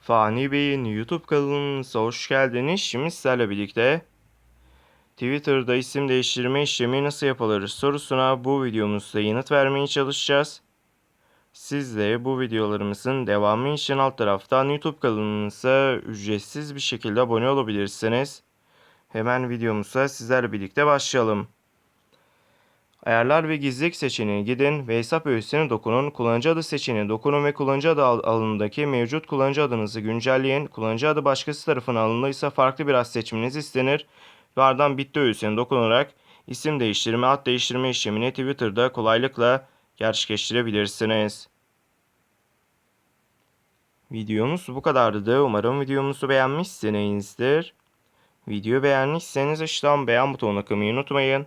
Fani Bey'in YouTube kanalımıza hoş geldiniz. Şimdi sizlerle birlikte Twitter'da isim değiştirme işlemi nasıl yapılır sorusuna bu videomuzda yanıt vermeye çalışacağız. Siz de bu videolarımızın devamı için alt taraftan YouTube kanalımıza ücretsiz bir şekilde abone olabilirsiniz. Hemen videomuza sizlerle birlikte başlayalım. Ayarlar ve gizlilik seçeneğine gidin ve hesap öğesine dokunun. Kullanıcı adı seçeneğine dokunun ve kullanıcı adı al- alanındaki mevcut kullanıcı adınızı güncelleyin. Kullanıcı adı başkası tarafından alındıysa farklı bir ad seçmeniz istenir. Ve ardından bitti öğesine dokunarak isim değiştirme, ad değiştirme işlemini Twitter'da kolaylıkla gerçekleştirebilirsiniz. Videomuz bu kadardı. Umarım videomuzu beğenmişsinizdir. Videoyu beğenmişseniz aşağıdan beğen butonuna kılmayı unutmayın.